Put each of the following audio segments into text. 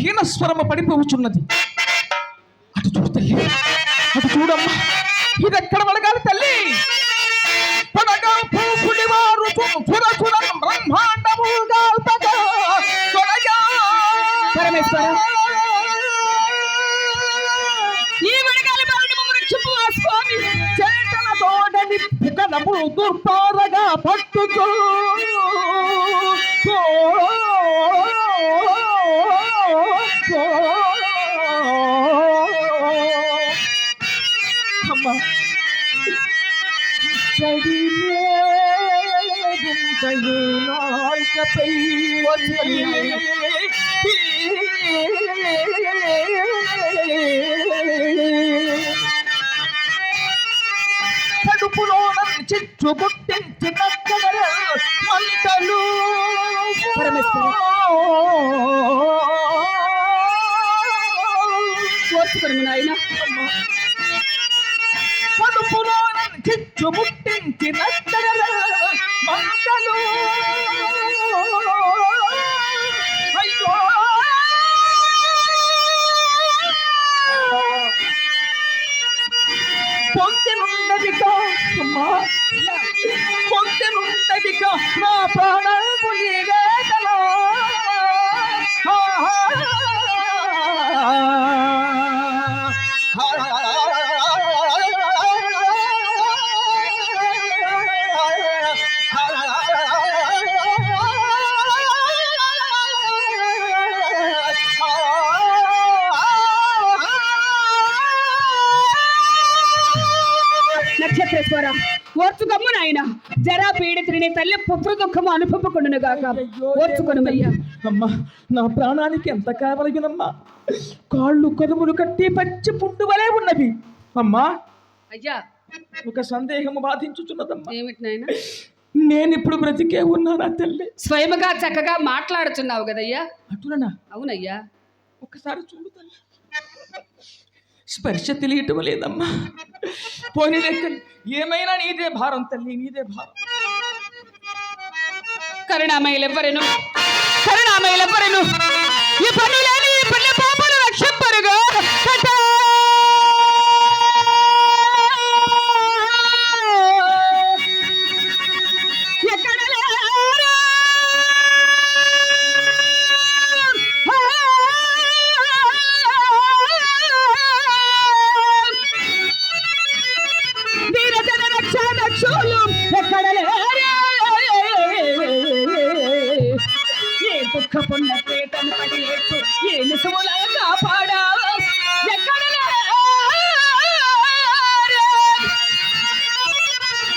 హీన స్వరము పడిపోవచ్చున్నది అటు చూడు తల్లి అటు చూడమ్మా. ఇది ఎక్కడ వడగాలి తల్లి? పడగా పూపుడి వారు పరమేశ్వర. ఈ వడగాలి స్వామి. తోడని దుర్పారగా పట్టుకో నాల్కపై కడుపులో చిచ్చు పుట్టించిన మంటలు పరమేశ్వర. నాయన చిచ్చు పుట్టించిన మంటలు. అయ్యో. పొందెనున్నదిగా అమ్మా. పొందెనున్నదిగా నా ప్రాణము నక్షత్రేశ్వర ఓర్చుకమ్ము నాయన. జరా పీడితుని తల్లి పుత్ర దుఃఖము అనుభవకుండును గాక. ఓర్చుకొనుమయ్యా అమ్మా నా ప్రాణానికి ఎంత కావలగినమ్మా? కాళ్ళు కదుములు కట్టి పచ్చి పుండు వలె ఉన్నవి. అమ్మా అయ్యా. ఒక సందేహము బాధించుచున్నదమ్మా. ఏమిటి నాయన? నేను ఇప్పుడు బ్రతికే ఉన్నానా తల్లి? స్వయముగా చక్కగా మాట్లాడుచున్నావు కదయ్యా. అటులనా అవునయ్యా. ఒకసారి చూడు తల్లి. స్పర్శ తెలియటం లేదమ్మా. పోనీ ఏమైనా నీదే భారం తల్లి నీదే భారం. కరుణామయులెవ్వరెను కరుణామయులెవ్వరెను? కుక్కపున్న దుఃఖ పడి ప్రేతను ఏ నిసుముల కాపాడా? ఎక్కడ లేరా?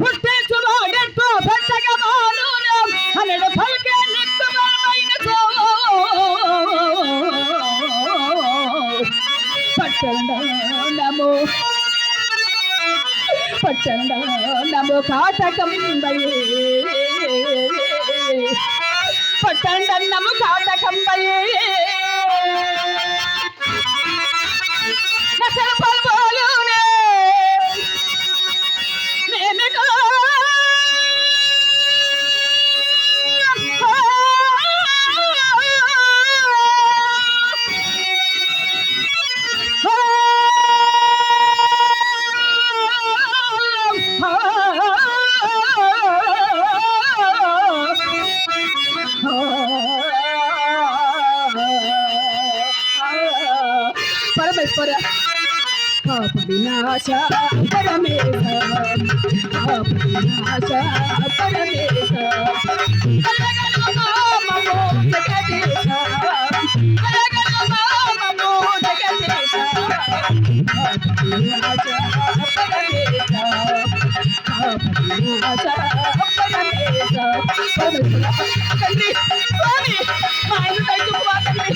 పుట్టించువాడెంతో కాటకం కాటకం కాటకంబయే పాపవినాశ పరమేశ పాపవినాశ పరమేశ కలగలమో జగదీశ పరమేశ తండ్రి స్వామి మా తండ్రి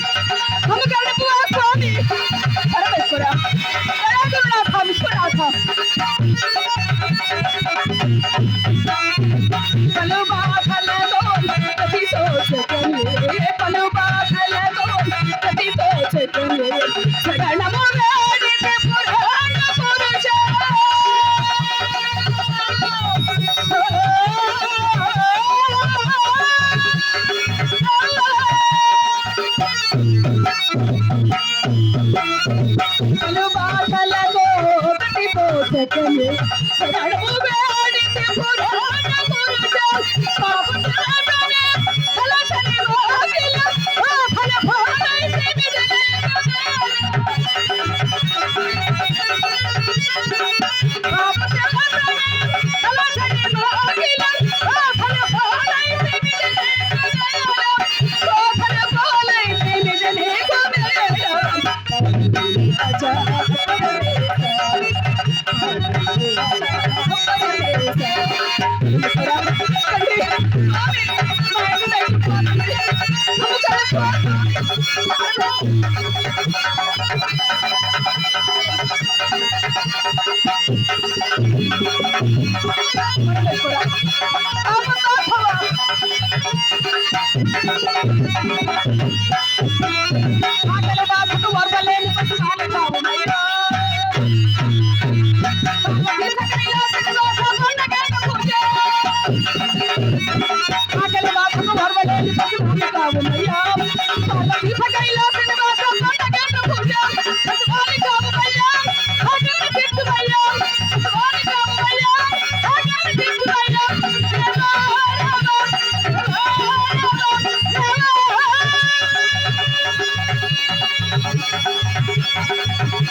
伟大而又 ఆకలి బాధకు వదలేని పట్టు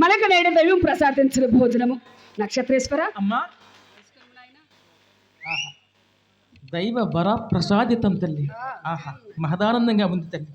మనకు నేడు దైవం ప్రసాదించిన భోజనము. నక్షత్రేశ్వర. అమ్మా. దైవ వర ప్రసాదితం తల్లి ఆహా. మహదానందంగా ఉంది తల్లి.